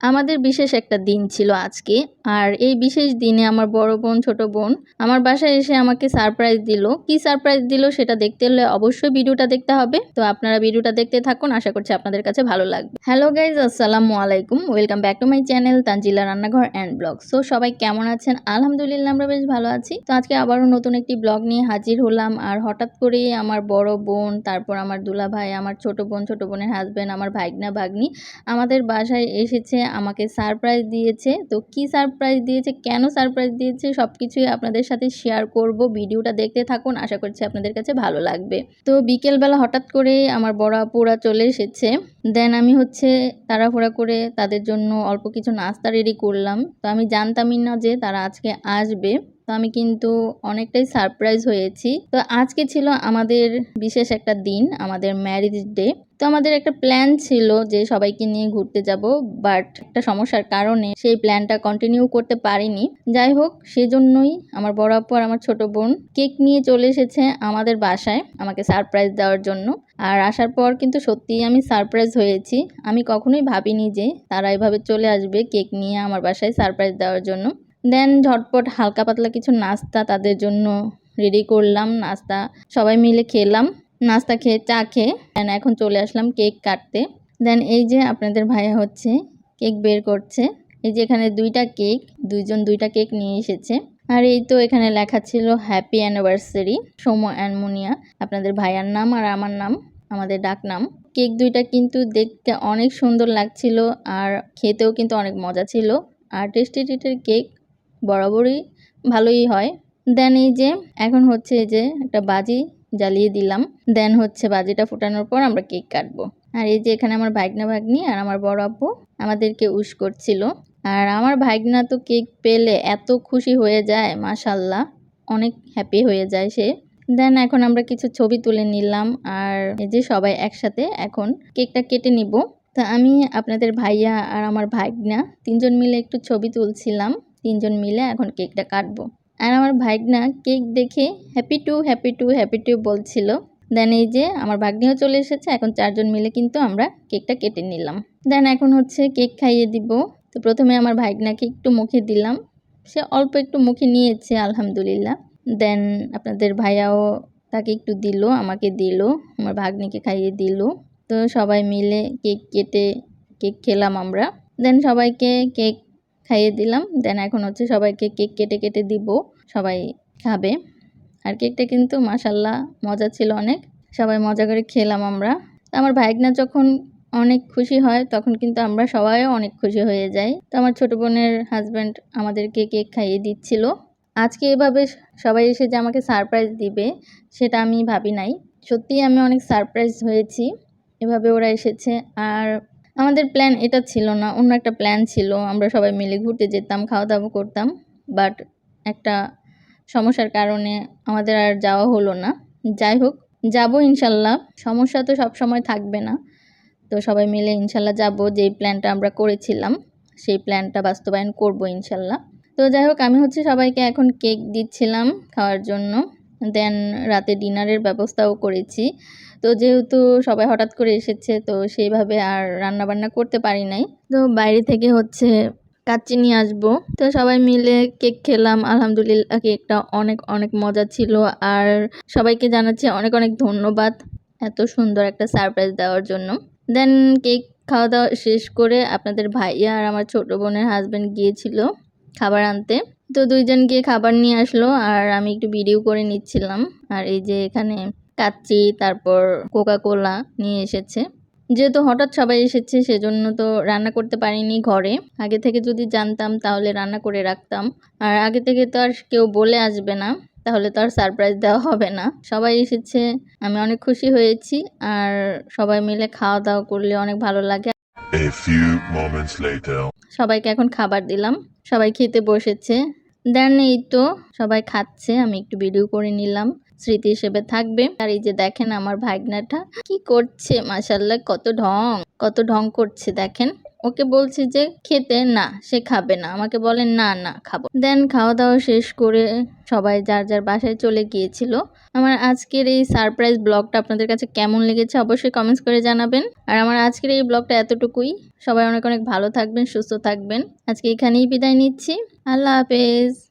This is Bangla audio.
আমাদের বিশেষ একটা দিন ছিল আজকে, আর এই বিশেষ দিনে আমার বড় বোন, ছোট বোন আমার বাসায় এসে আমাকে সারপ্রাইজ দিল। কি সারপ্রাইজ দিল সেটা দেখতে হলে অবশ্যই ভিডিওটা দেখতে হবে। তো আপনারা ভিডিওটা দেখতে থাকুন, আশা করছি আপনাদের কাছে ভালো লাগবে। হ্যালো গাইজ আসসালামু আলাইকুম। Welcome back to my channel Tanzila রান্নাঘর অ্যান্ড ব্লগ সো সবাই কেমন আছেন? আলহামদুলিল্লাহ আমরা বেশ ভালো আছি। তো আজকে আবারও নতুন একটি ব্লগ নিয়ে হাজির হলাম। আর হঠাৎ করেই আমার বড় বোন, তারপর আমার দুলা ভাই আমার ছোট বোন, ছোট বোনের হাজব্যান্ড আমার ভাগনা, ভাগ্নি আমাদের বাসায় এসেছে। আমাকে সারপ্রাইজ দিয়েছে। তো কি সারপ্রাইজ দিয়েছে, কেন সারপ্রাইজ দিয়েছে সব কিছুই আপনাদের সাথে শেয়ার করব। ভিডিওটা দেখতে থাকুন, আশা করছি আপনাদের কাছে ভালো লাগবে। তো বিকেলবেলা হঠাৎ করে আমার বড় আপুরা চলে এসেছে। দেন আমি হচ্ছে তাড়াহুড়া করে তাদের জন্য অল্প কিছু নাস্তা রেডি করলাম। তো আমি জানতামই না যে তারা আজকে আসবে। তো আমি কিন্তু অনেকটাই সারপ্রাইজ হয়েছি। তো আজকে ছিল আমাদের বিশেষ একটা দিন, আমাদের ম্যারেজ ডে তো আমাদের একটা প্ল্যান ছিল যে সবাইকে নিয়ে ঘুরতে যাব বাট একটা সমস্যার কারণে সেই প্ল্যানটা কন্টিনিউ করতে পারিনি। যাই হোক, সেজন্যই আমার বড় আপু আর আমার ছোট বোন কেক নিয়ে চলে এসেছে আমাদের বাসায় আমাকে সারপ্রাইজ দেওয়ার জন্য। আর আসার পর কিন্তু সত্যিই আমি সারপ্রাইজ হয়েছি। আমি কখনোই ভাবিনি যে তারা এভাবে চলে আসবে কেক নিয়ে আমার বাসায় সারপ্রাইজ দেওয়ার জন্য। দেন ঝটপট হালকা পাতলা কিছু নাস্তা তাদের জন্য রেডি করলাম, নাস্তা সবাই মিলে খেলাম। নাস্তা খেয়ে, চা খেয়ে দেন এখন চলে আসলাম কেক কাটতে। দেন এই যে আপনাদের ভাইয়া হচ্ছে কেক বের করছে। এই যে এখানে দুইটা কেক দুইজন দুইটা কেক নিয়ে এসেছে। আর এই তো এখানে লেখা ছিল হ্যাপি অ্যানিভার্সারি সোমো অ্যানমোনিয়া। আপনাদের ভাইয়ার নাম আর আমার নাম, আমাদের ডাক নাম। কেক দুইটা কিন্তু দেখতে অনেক সুন্দর লাগছিল আর খেতেও কিন্তু অনেক মজা ছিল। আর টেস্টি টেস্টের কেক বরাবরই ভালোই হয়। দেন এই যে, এখন হচ্ছে এই যে একটা বাজি জ্বালিয়ে দিলাম। দেন হচ্ছে বাজিটা ফোটানোর পর আমরা কেক কাটবো। আর এই যে এখানে আমার ভাগনা ভাগ্নি আর আমার বড় আপু আমাদেরকে উস করছিল। আর আমার ভাগনা তো কেক পেলে এত খুশি হয়ে যায় মাশাল্লাহ অনেক হ্যাপি হয়ে যায় সে। দেন এখন আমরা কিছু ছবি তুলে নিলাম আর এই যে সবাই একসাথে এখন কেকটা কেটে নিব। তা আমি, আপনাদের ভাইয়া আর আমার ভাগনা তিনজন মিলে একটু ছবি তুলছিলাম। তিনজন মিলে এখন কেকটা কাটবো। আর আমার ভাগনা কেক দেখে happy to happy to happy to বলছিল। দেন এই যে আমার ভাগ্নিও চলে এসেছে, এখন চারজন মিলে কিন্তু আমরা কেকটা কেটে নিলাম। দেন এখন হচ্ছে কেক খাইয়ে দিব। তো প্রথমে আমার ভাগনাকে একটু মুখে দিলাম। সে অল্প একটু মুখে নিয়েছে, আলহামদুলিল্লাহ। দেন আপনাদের ভাইয়াও তাকে একটু দিল, আমাকে দিল, আমার ভাগ্নিকে খাইয়ে দিল। তো সবাই মিলে কেক কেটে, কেক খেলাম আমরা। দেন সবাইকে কেক খাইয়ে দিলাম। দেন এখন হচ্ছে সবাইকে কেক কেটে কেটে দিব। সবাই খাবে। আর কেকটা কিন্তু মাসাল্লাহ মজা ছিল অনেক। সবাই মজা করে খেলাম আমরা। আমার ভাইগনা যখন অনেক খুশি হয়, তখন কিন্তু আমরা সবাইও অনেক খুশি হয়ে যাই। তো আমার ছোট বোনের হাজব্যান্ড আমাদেরকে কেক খাইয়ে দিচ্ছিল। আজকে এভাবে সবাই এসে যে আমাকে সারপ্রাইজ দিবে, সেটা আমি ভাবি নাই। সত্যিই আমি অনেক সারপ্রাইজ হয়েছি। এভাবে ওরা এসেছে। আর আমাদের প্ল্যান এটা ছিল না, অন্য একটা প্ল্যান ছিল। আমরা সবাই মিলে ঘুরতে যেতাম খাওয়া দাওয়া করতাম। বাট একটা সমস্যার কারণে আমাদের আর যাওয়া হলো না। যাই হোক, যাব ইনশাল্লাহ। সমস্যা তো সব সময় থাকবে না। তো সবাই মিলে ইনশাল্লাহ যাব। যেই প্ল্যানটা আমরা করেছিলাম, সেই প্ল্যানটা বাস্তবায়ন করব ইনশাল্লাহ। তো যাই হোক, আমি হচ্ছে সবাইকে এখন কেক দিচ্ছিলাম খাওয়ার জন্য। দেন রাতে ডিনারের ব্যবস্থাও করেছি। তো যেহেতু সবাই হঠাৎ করে এসেছে, তো সেইভাবে আর রান্না বান্না করতে পারি নাই। তো বাইরে থেকে হচ্ছে কাচ্চি নিয়ে আসব। তো সবাই মিলে কেক খেলাম। আলহামদুলিল্লাহ কেকটা অনেক অনেক মজা ছিল। আর সবাইকে জানাচ্ছি অনেক অনেক ধন্যবাদ এত সুন্দর একটা সারপ্রাইজ দেওয়ার জন্য। দেন কেক খাওয়া দাওয়া শেষ করে আপনাদের ভাইয়া আর আমার ছোট বোনের হাজব্যান্ড গিয়েছিল খাবার আনতে। তো দুইজন গিয়ে খাবার নিয়ে আসলো আর আমি একটু ভিডিও করে নিচ্ছিলাম। আর এই যে এখানে কাচ্চি তারপর কোকা কোলা নিয়ে এসেছে। যেহেতু হঠাৎ সবাই এসেছে সেজন্য তো রান্না করতে পারিনি ঘরে। আগে থেকে যদি জানতাম তাহলে রান্না করে রাখতাম। আর আগে থেকে তো আর কেউ বলে আসবে না তাহলে তো আর সারপ্রাইজ দেওয়া হবে না। সবাই এসেছে আমি অনেক খুশি হয়েছি। আর সবাই মিলে খাওয়া দাওয়া করলে অনেক ভালো লাগে. সবাইকে এখন খাবার দিলাম। সবাই খেতে বসেছে। দেন এই তো সবাই খাচ্ছে, আমি একটু ভিডিও করে নিলাম। স্মৃতি হিসেবে থাকবে। আর এই যে দেখেন আমার ভাগনাটা কি করছে মাসাল্লাহ কত ঢং কত ঢং করছে, দেখেন। ওকে বলছি যে, খেতে না, সে খাবে না। আমাকে বলে, না না, খাব। দেন খাওয়া দাওয়া শেষ করে সবাই যার যার বাসায় চলে গিয়েছিল। আমার আজকের এই সারপ্রাইজ ব্লগটা আপনাদের কাছে কেমন লেগেছে অবশ্যই কমেন্টস করে জানাবেন। আর আমার আজকের এই ব্লগটা এতটুকুই। সবাই অনেক অনেক ভালো থাকবেন, সুস্থ থাকবেন। আজকে এখানেই বিদায় নিচ্ছি। আল্লাহ হাফেজ।